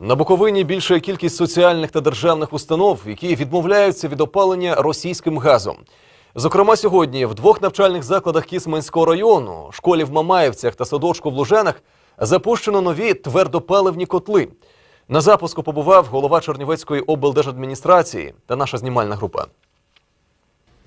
На Буковині більша кількість соціальних та державних установ, які відмовляються від опалення російським газом. Зокрема, сьогодні в двох навчальних закладах Кісменського району, школі в Мамаївцях та садочку в Лужанах, запущено нові твердопаливні котли. На запуску побував голова Чернівецької облдержадміністрації та наша знімальна група.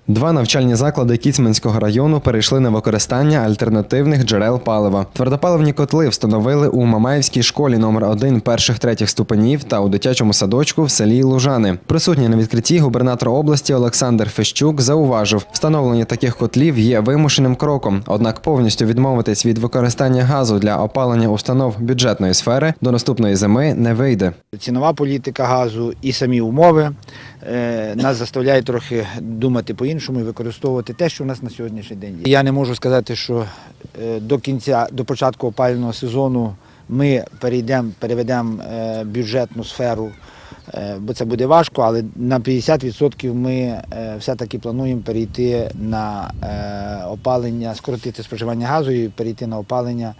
Два навчальні заклади Кіцманського району перейшли на використання альтернативних джерел палива. Твердопаливні котли встановили у Мамаївській школі номер 1 перших третіх ступенів та у дитячому садочку в селі Лужани. Присутній на відкритті губернатор області Олександр Фещук зауважив, встановлення таких котлів є вимушеним кроком. Однак повністю відмовитись від використання газу для опалення установ бюджетної сфери до наступної зими не вийде. Цінова політика газу і самі умови е, нас заставляють трохи думати по-іншому і використовувати те, що в нас на сьогоднішній день є. Я не можу сказати, що е, до кінця, до початку опалювального сезону ми перейдемо, переведемо е, бюджетну сферу, е, бо це буде важко, але на 50% ми все-таки плануємо перейти на опалення, скоротити споживання газу і перейти на опалення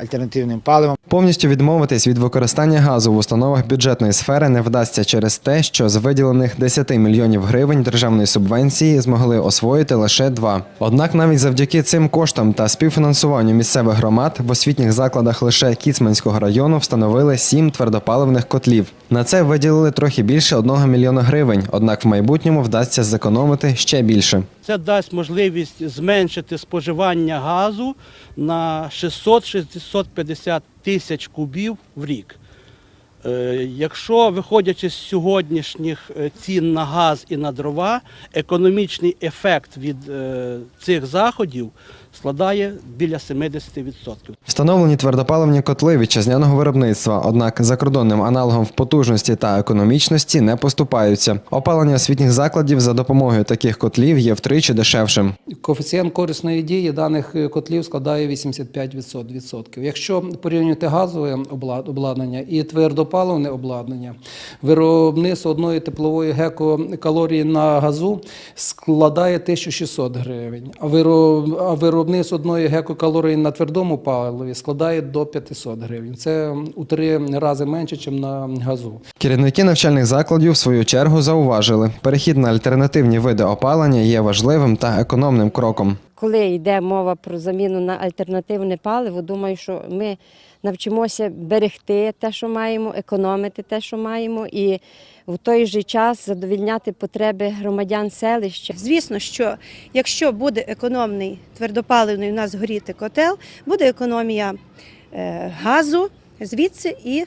альтернативним паливом. Повністю відмовитись від використання газу в установах бюджетної сфери не вдасться через те, що з виділених 10 мільйонів гривень державної субвенції змогли освоїти лише два. Однак навіть завдяки цим коштам та співфінансуванню місцевих громад в освітніх закладах лише Кіцманського району встановили сім твердопаливних котлів. На це виділили трохи більше 1 мільйона гривень, однак в майбутньому вдасться зекономити ще більше. Це дасть можливість зменшити споживання газу на 600-650 тисяч кубів в рік. Е, Якщо виходячи з сьогоднішніх е, цін на газ і на дрова, економічний ефект від е, цих заходів складає біля 70%. Встановлені твердопаливні котли вітчизняного виробництва, однак закордонним аналогом в потужності та економічності не поступаються. Опалення освітніх закладів за допомогою таких котлів є втричі дешевшим. Коефіцієнт корисної дії даних котлів складає 85%. Якщо порівнювати газове обла- обладнання і твердопаливне обладнання, виробництво одної теплової гекокалорії на газу складає 1600 гривень, а виро- а виробництво одної гекокалорії на твердому паливі складає до 500 гривень. Це у три рази менше, ніж на газу. Керівники навчальних закладів в свою чергу зауважили, перехід на альтернативні види опалення є важливим та економним кроком. Коли йде мова про заміну на альтернативне паливо, думаю, що ми навчимося берегти те, що маємо, економити те, що маємо, і в той же час задовільняти потреби громадян селища. Звісно, що якщо буде економний твердопаливний у нас горіти котел, буде економія е, газу звідси і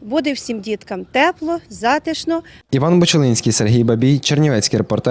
буде всім діткам тепло, затишно. Іван Бочелинський, Сергій Бабій, Чернівецький репортер.